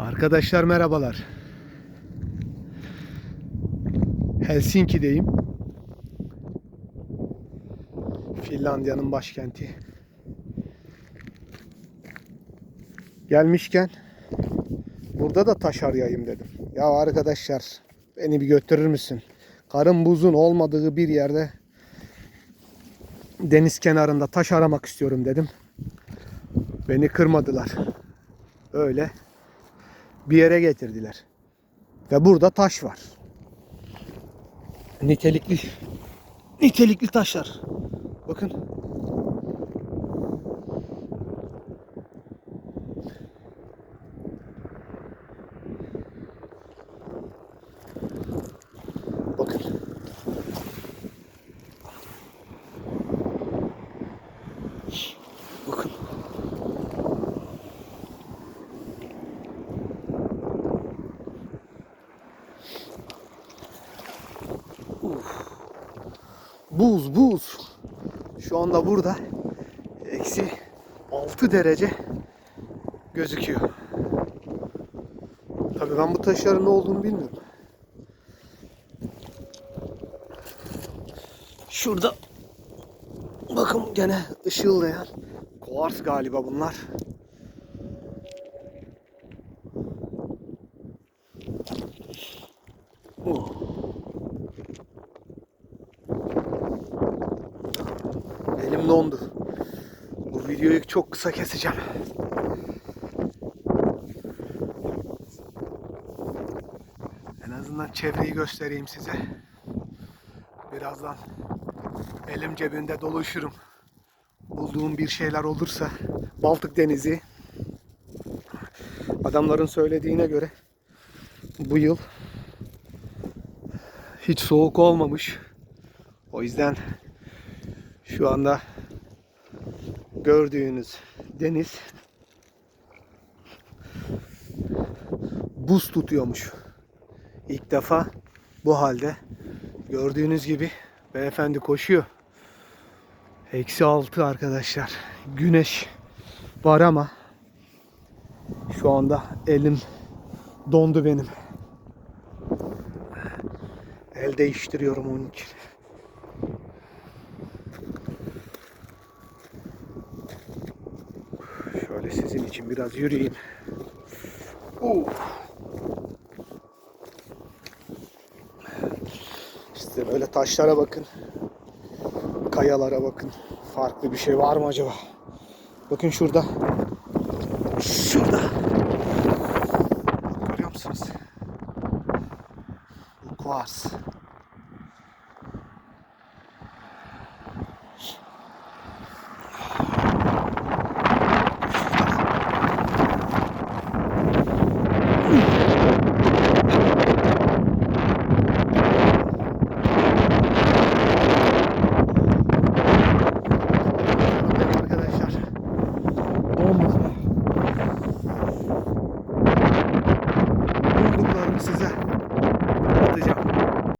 Arkadaşlar merhabalar. Helsinki'deyim. Finlandiya'nın başkenti. Gelmişken burada da taş arayayım dedim. Ya arkadaşlar beni bir götürür müsün? Karın buzun olmadığı bir yerde deniz kenarında taş aramak istiyorum dedim. Beni kırmadılar. Öyle bir yere getirdiler. Ve burada taş var. Nitelikli nitelikli taşlar. Bakın. Buz buz. Şu anda burada eksi 6 derece gözüküyor. Tabii ben bu taşların ne olduğunu bilmiyorum. Şurada bakın gene ışıldayan kuars galiba bunlar. Oh. Elim dondu. Bu videoyu çok kısa keseceğim. En azından çevreyi göstereyim size. Birazdan elim cebinde dolaşırım. Bulduğum bir şeyler olursa Baltık Denizi adamların söylediğine göre bu yıl hiç soğuk olmamış. O yüzden şu anda gördüğünüz deniz buz tutuyormuş. İlk defa bu halde gördüğünüz gibi beyefendi koşuyor. Eksi altı arkadaşlar. Güneş var ama şu anda elim dondu benim. El değiştiriyorum onun için. Şöyle sizin için biraz yürüyeyim. Uh. İşte böyle taşlara bakın. Kayalara bakın. Farklı bir şey var mı acaba? Bakın şurada. Şurada. Görüyor musunuz? Bu kuars.